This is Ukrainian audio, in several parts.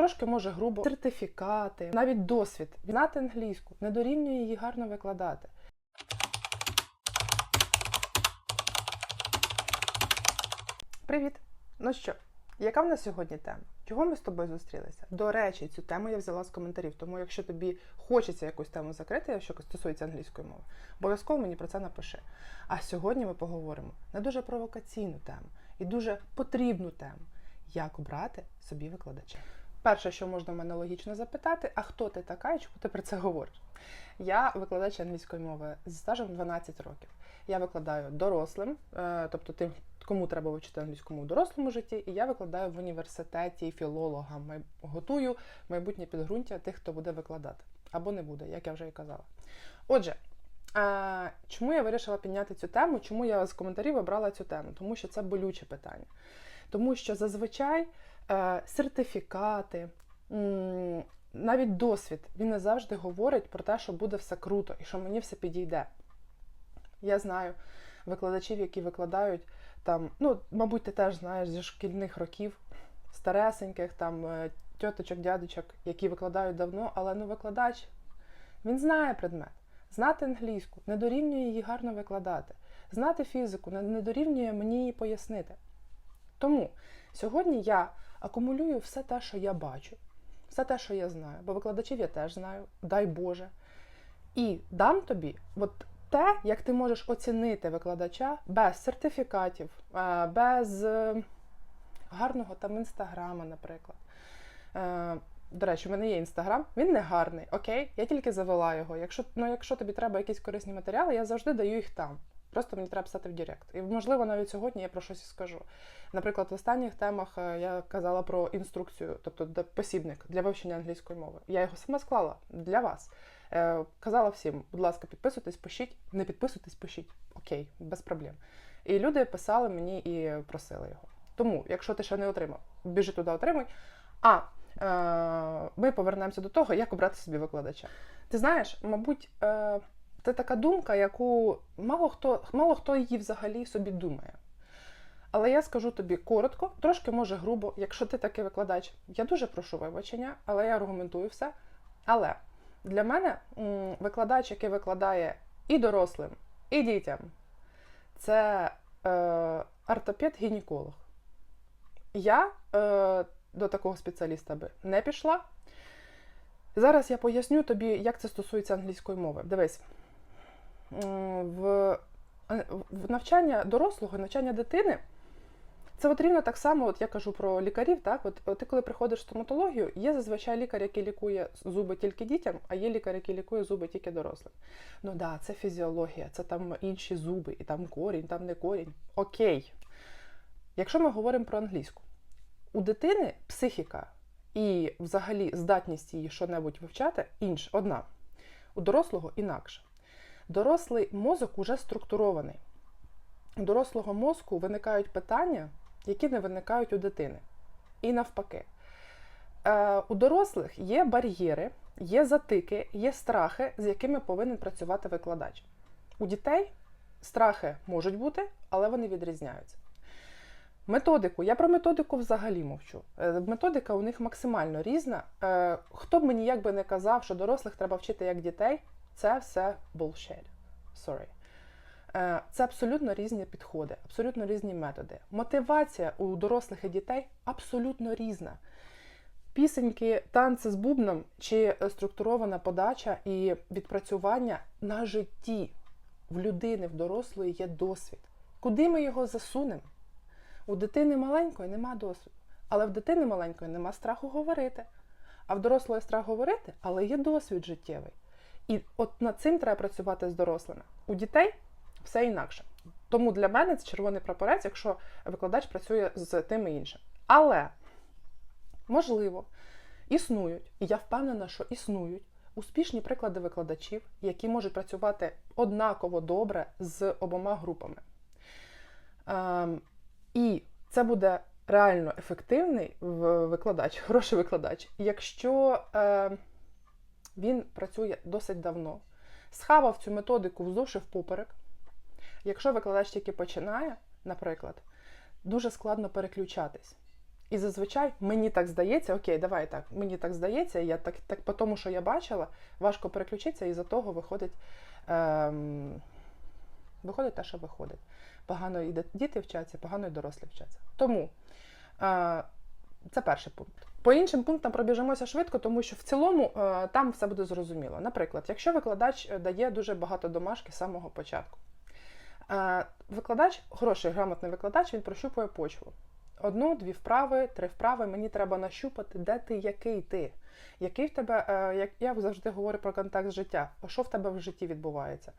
Трошки може грубо сертифікати, навіть досвід. Знати англійську не дорівнює її гарно викладати. Привіт! Ну що, яка в нас сьогодні тема? Чого ми з тобою зустрілися? До речі, цю тему я взяла з коментарів, тому якщо тобі хочеться якусь тему закрити, що стосується англійської мови, обов'язково мені про це напиши. А сьогодні ми поговоримо на дуже провокаційну тему і дуже потрібну тему як обрати собі викладача. Перше, що можна в мене логічно запитати, а хто ти така і чому ти про це говориш? Я викладач англійської мови зі стажем 12 років. Я викладаю дорослим, е, тобто тим, кому треба вивчити англійську мову в дорослому житті, і я викладаю в університеті філологам. Готую майбутнє підґрунтя тих, хто буде викладати або не буде, як я вже і казала. Отже, е, чому я вирішила підняти цю тему? Чому я з коментарів обрала цю тему? Тому що це болюче питання. Тому що зазвичай сертифікати, навіть досвід, він не завжди говорить про те, що буде все круто і що мені все підійде. Я знаю викладачів, які викладають там, ну, мабуть, ти теж знаєш зі шкільних років, старесеньких, там, е, тьоточок, дядочок, які викладають давно, але ну викладач, він знає предмет. Знати англійську не дорівнює її гарно викладати. Знати фізику не дорівнює мені її пояснити. Тому сьогодні я акумулюю все те, що я бачу, все те, що я знаю, бо викладачів я теж знаю, дай Боже. І дам тобі от те, як ти можеш оцінити викладача без сертифікатів, е, без е, гарного там інстаграма, наприклад. Е, До речі, в мене є інстаграм, він не гарний, окей, я тільки завела його. Якщо, ну, якщо тобі треба якісь корисні матеріали, я завжди даю їх там. Просто мені треба писати в Директ. І можливо, навіть сьогодні я про щось і скажу. Наприклад, в останніх темах е, я казала про інструкцію, тобто посібник для вивчення англійської мови. Я його сама склала для вас. Е, Казала всім, будь ласка, підписуйтесь, пишіть, не підписуйтесь, пишіть. Окей, без проблем. І люди писали мені і просили його. Тому, якщо ти ще не отримав, біжи туди, отримуй. А е, ми повернемося до того, як обрати собі викладача. Ти знаєш, мабуть, це така думка, яку мало хто, мало хто її взагалі собі думає. Але я скажу тобі коротко, трошки може грубо, якщо ти такий викладач, я дуже прошу вибачення, але я аргументую все. Але для мене викладач, який викладає і дорослим, і дітям, це е, ортопед-гінеколог. Я е, до такого спеціаліста би не пішла. Зараз я поясню тобі, як це стосується англійської мови. Дивись, в, е, в навчання дорослого, навчання дитини. Це от рівно так само, от я кажу про лікарів. Так, от ти коли приходиш в стоматологію, є зазвичай лікар, який лікує зуби тільки дітям, а є лікар, який лікує зуби тільки дорослим. Ну да, це фізіологія, це там інші зуби, і там корінь, там не корінь. Окей. Якщо ми говоримо про англійську, у дитини психіка і взагалі здатність її що-небудь вивчати інша, одна. У дорослого інакше. Дорослий мозок уже структурований. У дорослого мозку виникають питання, які не виникають у дитини. І навпаки. Е, у дорослих є бар'єри, є затики, є страхи, з якими повинен працювати викладач. У дітей страхи можуть бути, але вони відрізняються. Методику, я про методику взагалі мовчу. Е, Методика у них максимально різна. Е, Хто б мені як би не казав, що дорослих треба вчити як дітей, це все bullshit. Sorry. Е, Це абсолютно різні підходи, абсолютно різні методи. Мотивація у дорослих і дітей абсолютно різна. Пісеньки, танці з бубном чи структурована подача і відпрацювання на житті в людини, в дорослої є досвід. Куди ми його засунемо? У дитини маленької нема досвіду, але в дитини маленької нема страху говорити. А в дорослої страх говорити, але є досвід життєвий. І от над цим треба працювати з дорослими. У дітей все інакше. Тому для мене це червоний прапорець, якщо викладач працює з тим і іншим. Але, можливо, існують, і я впевнена, що існують успішні приклади викладачів, які можуть працювати однаково добре з обома групами. Ем, і це буде реально ефективний викладач, хороший викладач, якщо е, він працює досить давно, схавав цю методику вздовж впоперек. Якщо викладач тільки починає, наприклад, дуже складно переключатись. І зазвичай мені так здається, окей, давай так, мені так здається, я так, так по тому, що я бачила, важко переключитися, і за того виходить, ем, виходить те, що виходить. Погано і діти вчаться, погано і дорослі вчаться. Тому е, це перший пункт. По іншим пунктам пробіжимося швидко, тому що в цілому е, там все буде зрозуміло. Наприклад, якщо викладач е, дає дуже багато домашки з самого початку, е, викладач, хороший грамотний викладач, він прощупує почву. Одну, дві вправи, три вправи. Мені треба нащупати, де ти, який ти. Який в тебе, як я завжди говорю про контакт життя, що в тебе в житті відбувається.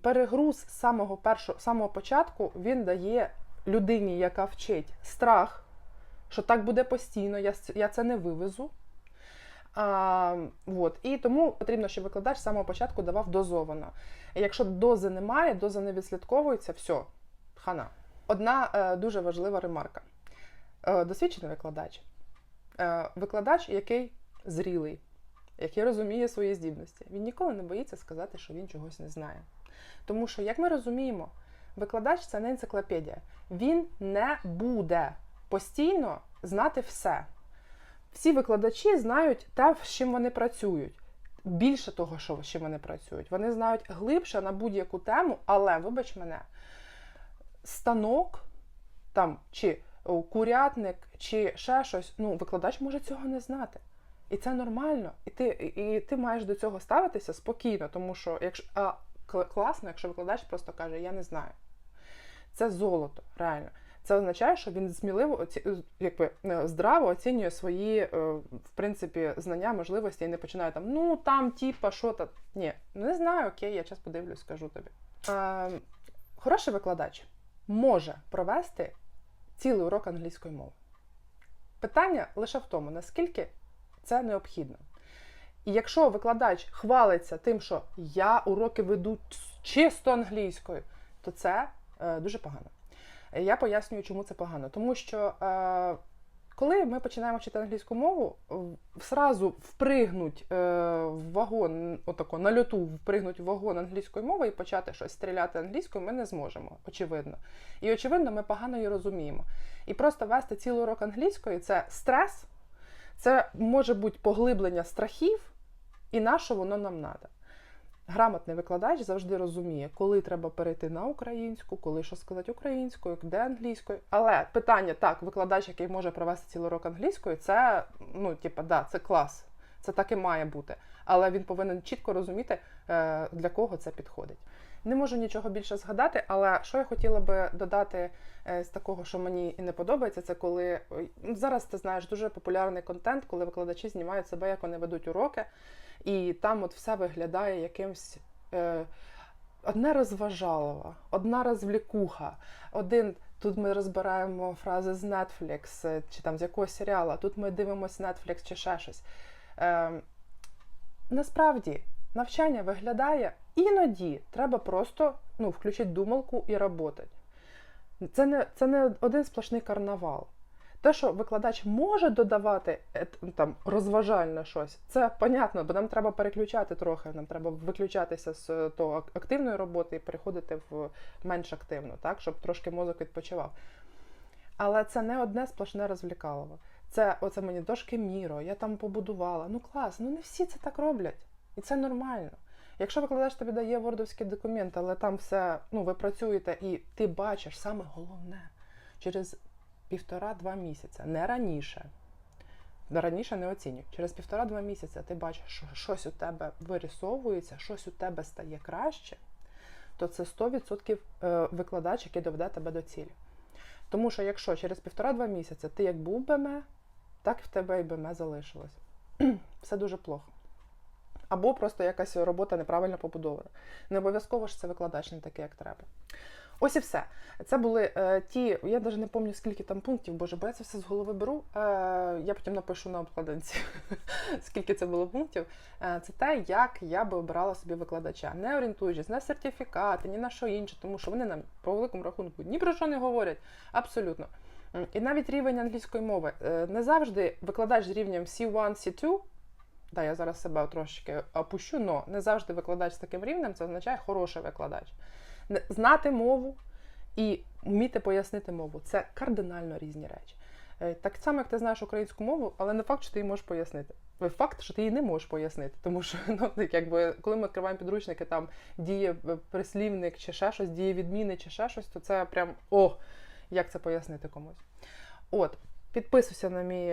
Перегруз самого першого, самого початку він дає людині, яка вчить страх, що так буде постійно, я, я це не вивезу. А, вот. І тому потрібно, щоб викладач з самого початку давав дозовано. Якщо дози немає, доза не відслідковується, все, хана. Одна е, дуже важлива ремарка. Е, досвідчений викладач. Е, викладач, який зрілий, який розуміє свої здібності. Він ніколи не боїться сказати, що він чогось не знає. Тому що, як ми розуміємо, викладач це не енциклопедія. Він не буде постійно знати все. Всі викладачі знають те, з чим вони працюють. Більше того, що з чим вони працюють. Вони знають глибше на будь-яку тему, але, вибач мене, станок там, чи курятник, чи ще щось, ну, викладач може цього не знати. І це нормально. І ти і ти маєш до цього ставитися спокійно, тому що якщо а, класно, якщо викладач просто каже, я не знаю. Це золото, реально. Це означає, що він сміливо якби, е, здраво оцінює свої е, в принципі, знання, можливості і не починає там, ну там, типа, що то. Ні, не знаю, окей, я час подивлюсь, скажу тобі. Е, Хороший викладач може провести цілий урок англійської мови. Питання лише в тому, наскільки це необхідно. І якщо викладач хвалиться тим, що я уроки веду чисто англійською, то це е, дуже погано. Я пояснюю, чому це погано. Тому що е, коли ми починаємо вчити англійську мову, зразу впригнуть е, в вагон, отако на льоту впригнуть в вагон англійської мови і почати щось стріляти англійською, ми не зможемо, очевидно. І очевидно, ми погано її розуміємо. І просто вести цілий урок англійської це стрес, це може бути поглиблення страхів, і на що воно нам треба. Грамотний викладач завжди розуміє, коли треба перейти на українську, коли що сказати українською, де англійською. Але питання так, викладач, який може провести цілий урок англійською, це ну, типа, да, це клас. Це так і має бути. Але він повинен чітко розуміти, е, для кого це підходить. Не можу нічого більше згадати, але що я хотіла би додати е, з такого, що мені і не подобається, це коли ну, зараз ти знаєш дуже популярний контент, коли викладачі знімають себе, як вони ведуть уроки. І там от все виглядає якимсь. Е, Одне розважалова, одна розвлікуха, один. Тут ми розбираємо фрази з Netflix е, чи там з якогось серіалу, тут ми дивимося Netflix чи ще щось. Е, Насправді, навчання виглядає іноді треба просто ну, включити думалку і роботи. Це не, Це не один сплошний карнавал. Те, що викладач може додавати е, там розважальне щось, це понятно, бо нам треба переключати трохи, нам треба виключатися з того активної роботи і переходити в менш активну, так, щоб трошки мозок відпочивав. Але це не одне сплошне розвлікалово. Це оце мені дошки міро, я там побудувала. Ну клас, ну не всі це так роблять. І це нормально. Якщо викладач тобі дає вордовський документ, але там все, ну, ви працюєте і ти бачиш саме головне через півтора-два місяці, не раніше. Раніше не оцінюю. Через півтора-два місяці ти бачиш, що щось у тебе вирисовується, щось у тебе стає краще, то це 100% е, викладач, який доведе тебе до цілі. Тому що якщо через півтора-два місяці ти як був БМ, так в тебе і БМ залишилось. Все дуже плохо. Або просто якась робота неправильно побудована. Не обов'язково ж це викладач не такий, як треба. Ось і все. Це були е, ті, я навіть не пам'ятаю, скільки там пунктів, боже, бо я це все з голови беру. Е, я потім напишу на обкладинці, скільки це було пунктів. Е, це те, як я би обирала собі викладача, не орієнтуючись на сертифікати, ні на що інше, тому що вони нам по великому рахунку ні про що не говорять. Абсолютно. І навіть рівень англійської мови. Е, не завжди викладач з рівнем C1, C2. Да, я зараз себе трошки опущу, але не завжди викладач з таким рівнем це означає хороший викладач. Знати мову і вміти пояснити мову це кардинально різні речі. Е, Так само, як ти знаєш українську мову, але не факт, що ти її можеш пояснити. Е, Факт, що ти її не можеш пояснити. Тому що ну, якби, коли ми відкриваємо підручники, там діє е, прислівник чи ще щось, діє відміни чи ще щось, то це прям о, як це пояснити комусь. От, підписуйся на мій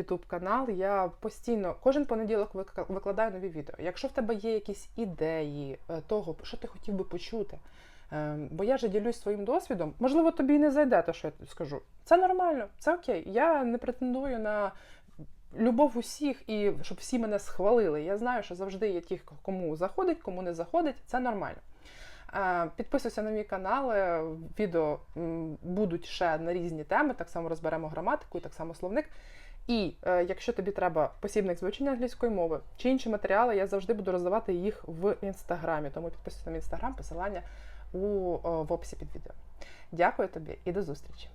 YouTube канал. Я постійно кожен понеділок викладаю нові відео. Якщо в тебе є якісь ідеї того, що ти хотів би почути. Е, Бо я же ділюсь своїм досвідом. Можливо, тобі не зайде те, що я скажу. Це нормально, це окей. Я не претендую на любов усіх і щоб всі мене схвалили. Я знаю, що завжди є ті, кому заходить, кому не заходить. Це нормально. Е, Підписуйся на мій канал. е, Відео будуть ще на різні теми. Так само розберемо граматику і так само словник. І е, якщо тобі треба посібник з вивчення англійської мови чи інші матеріали, я завжди буду роздавати їх в інстаграмі. Тому підписуйся на мій інстаграм, посилання у, в описі під відео. Дякую тобі і до зустрічі!